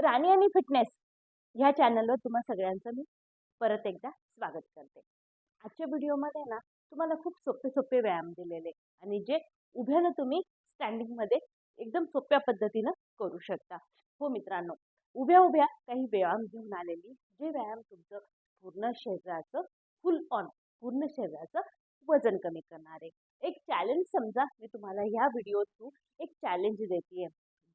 राणी आणि फिटनेस ह्या चॅनलवर तुम्हा सगळ्यांचं मी परत एकदा स्वागत करते. आजच्या व्हिडिओमध्ये ना तुम्हाला खूप सोपे सोपे व्यायाम दिलेले आणि जे उभ्यानं तुम्ही स्टँडिंगमध्ये एकदम सोप्या पद्धतीनं करू शकता. हो मित्रांनो उभ्या उभ्या काही व्यायाम घेऊन आलेली जे व्यायाम तुमचं पूर्ण शरीराचं फुल ऑन पूर्ण शरीराचं वजन कमी करणारे. एक चॅलेंज समजा मी तुम्हाला ह्या व्हिडिओ थ्रू एक चॅलेंज देते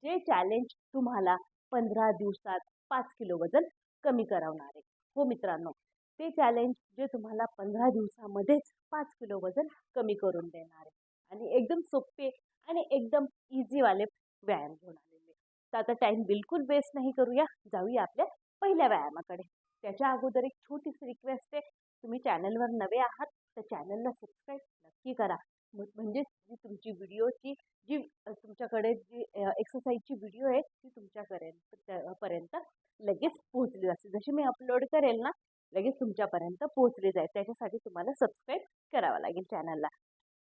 जे चॅलेंज तुम्हाला पंधरा दिवसात पाच किलो वजन कमी करवणार आहे. हो मित्रांनो ते चॅलेंज जे तुम्हाला पंधरा दिवसामध्येच पाच किलो वजन कमी करून देणार आहे. आणि एकदम सोपे आणि एकदम इझीवाले व्यायाम घेऊन आलेले तर आता टाईम बिलकुल वेस्ट नाही करूया जाऊया आपल्या पहिल्या व्यायामाकडे. त्याच्या अगोदर एक छोटीशी रिक्वेस्ट आहे. तुम्ही चॅनलवर नवे आहात तर चॅनलला सबस्क्राईब नक्की करा. म्हणजेच जी तुमची व्हिडिओची जी तुमच्याकडे जी एक्सरसाइजची व्हिडिओ आहे तुमच्यापर्यंत पर्यंत लगेच पोहोचली जाते जशी मी अपलोड करेल ना लगेच तुमच्यापर्यंत पोहोचली जाईल. त्याच्यासाठी तुम्हाला सबस्क्राईब करावं लागेल चॅनलला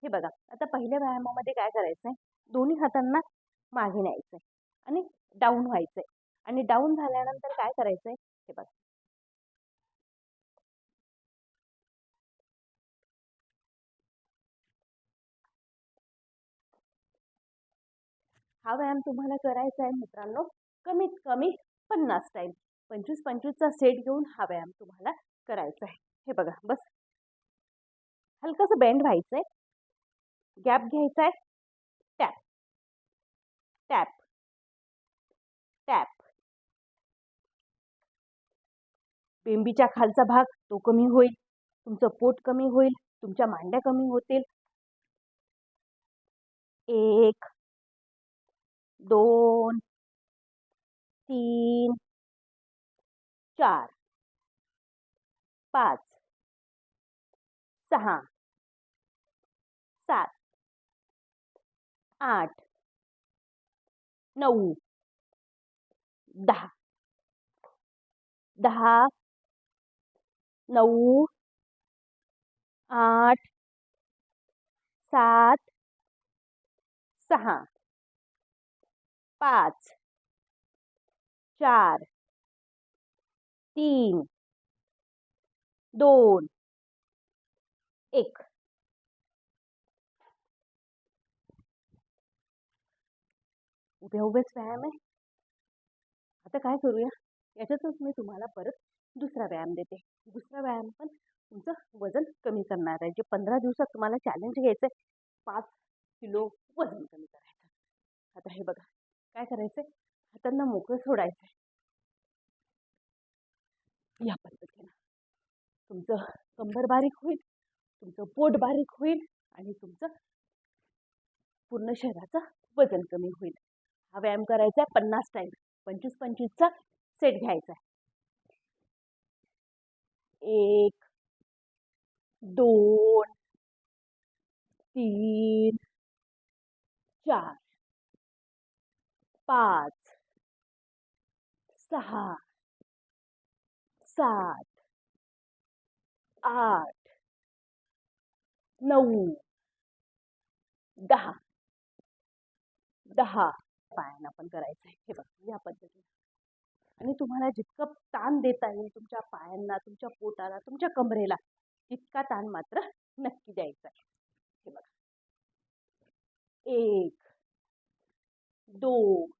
हे बघा आता पहिल्या व्यायामामध्ये काय करायचं आहे दोन्ही हातांना मागे न्यायचं आहे आणि डाऊन व्हायचं आहे आणि डाऊन झाल्यानंतर काय करायचं आहे हे बघा. हा व्यायाम तुम्हाला करायचा आहे मित्रांनो कमीत कमी पन्नास टाईम पंचवीस पंचवीसचा सेट घेऊन हा व्यायाम तुम्हाला करायचा आहे. हे बघा बस. हलकंसं बेंड व्हायचं आहे गॅप घ्यायचा आहे टॅप टॅप टॅप बेंबीच्या खालचा भाग तो कमी होईल. तुमचं पोट कमी होईल. तुमच्या मांड्या कमी होतील. एक दोन तीन चार पाच सहा सात आठ नऊ दहा दहा नऊ आठ सात सहा पाच. चार. तीन. दोन. एक. उभे उभेच व्यायाम आहे. आता काय करूया? याच्यातच मी तुम्हाला परत दुसरा व्यायाम देते. दुसरा व्यायाम पण तुमचं वजन कमी करणार आहे. जे पंधरा दिवसात तुम्हाला चॅलेंज घ्यायचं आहे पाच किलो वजन कमी करायचं. आता हे बघा. काय करायचं आहे हातांना मोकळं सोडायचं आहे या पद्धतीनं. तुमचं कंबर बारीक होईल तुमचं पोट बारीक होईल आणि तुमचं पूर्ण शरीराचं वजन कमी होईल. हा व्यायाम करायचा आहे पन्नास टाईम पंचवीस पंचवीसचा सेट घ्यायचा आहे. एक दोन तीन चार. पाच. सहा. सात. आठ. नऊ. दहा. दहा. पायांना आपण करायचं आहे हे बघा या पद्धतीने. आणि तुम्हाला जितकं ताण देता येईल तुमच्या पायांना तुमच्या पोटाला तुमच्या कमरेला तितका ताण मात्र नक्की द्यायचा आहे. हे बघा. एक. दोन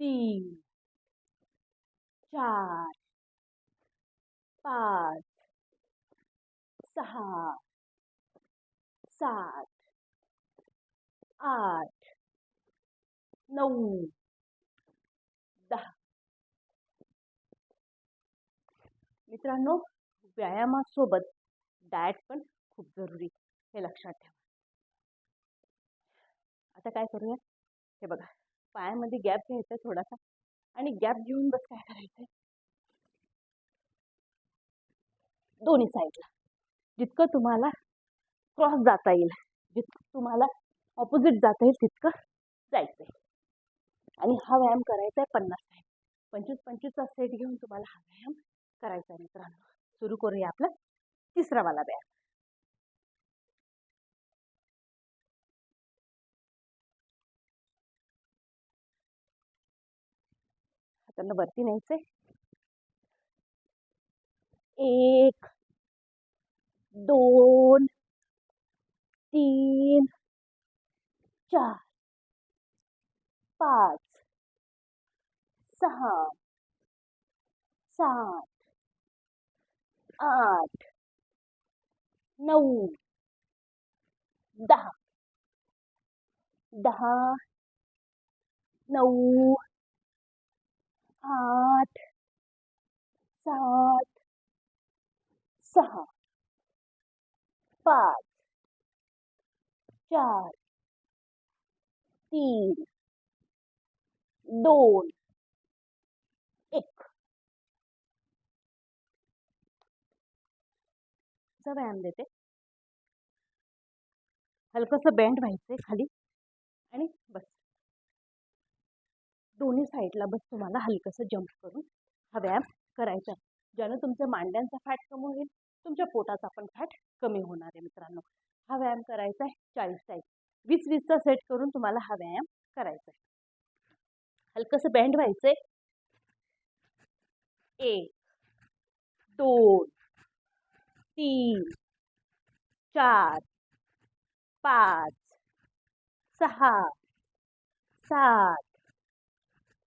तीन, चार, पाच सहा सात, आठ नऊ दहा। मित्रांनो, व्यायामासोबत डाएट पण खूप जरुरी हे लक्षात ठेवा. आता काय करूया? हे बघा पायामध्ये गॅप घ्यायचा आहे थोडासा आणि गॅप घेऊन बस काय करायचं आहे दोन्ही साईडला जितकं तुम्हाला क्रॉस जाता येईल जितकं तुम्हाला ऑपोजिट जाता येईल तितकं जायचं आहे आणि हा व्यायाम करायचा आहे पन्नास टाईम पंचवीस पंचवीसचा सेट घेऊन तुम्हाला हा व्यायाम करायचा आहे मित्रांनो. सुरू करूया आपला तिसरावाला व्यायाम. त्यांना वरती न्यायचंय? एक, दोन, तीन, चार, पाच, सहा, सात, आठ, नऊ, दहा. दहा, नऊ आठ सात सहा पाच चार तीन दोन एक. चा व्यायाम देते? हलकंसं बेंड व्हायचंय खाली आणि बस. दोन्ही साईडला बस तुम्हाला हलकंसं जम्प करून हा व्यायाम करायचा आहे. ज्यानं तुमच्या मांड्यांचा फॅट कमी होईल तुमच्या पोटाचा पण फॅट कमी होणार आहे मित्रांनो. हा व्यायाम करायचा आहे चाळीस टाईम वीस वीसचा सेट करून तुम्हाला हा व्यायाम करायचा आहे. हलकंसं बँड व्हायचंय. एक दोन तीन चार पाच सहा सात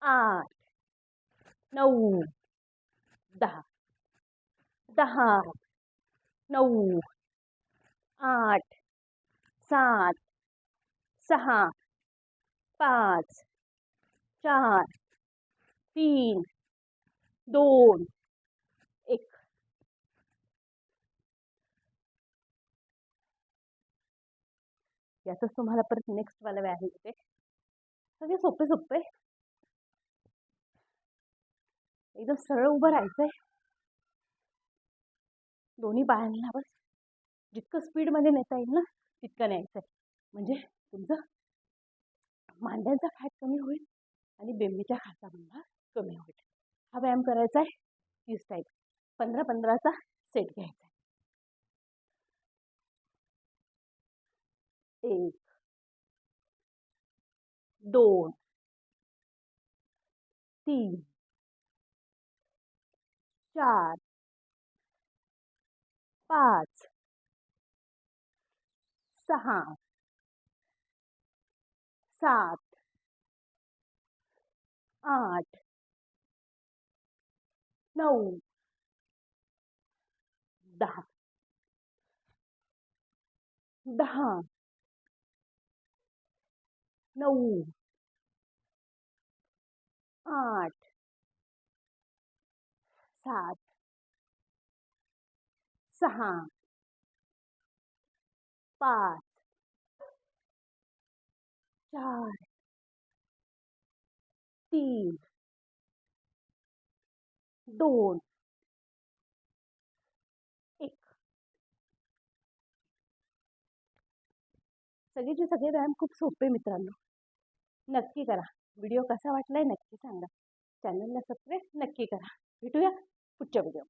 आठ नऊ दहा. दहा नऊ आठ सात सहा पाच चार तीन दोन एक. यातच तुम्हाला परत नेक्स्ट वाला व्यायाम देते सगळे सोपे सोपे एकदम सरळ उभं राहायचंय. दोन्ही पायांना बस. जितकं स्पीडमध्ये नेता येईल ना तितकं न्यायचंय. म्हणजे तुमचं मांड्यांचा फॅट कमी होईल आणि बेंबीच्या खाचा पण कमी होईल. हा व्यायाम करायचा आहे तीस टाईप पंधरा पंधराचा सेट घ्यायचा आहे एक दोन तीन चार पाच सहा सात आठ नऊ दहा दहा नऊ आठ सात। सहा। पाच। चार। तीन। दोन। एक। सगळेचे सगळे व्यायाम खूप सोपे मित्रांनो. नक्की करा. व्हिडिओ कसा वाटलाय नक्की सांगा. चॅनलला सबस्क्राईब नक्की करा. விட்டுவியா பிடிச்ச விடும்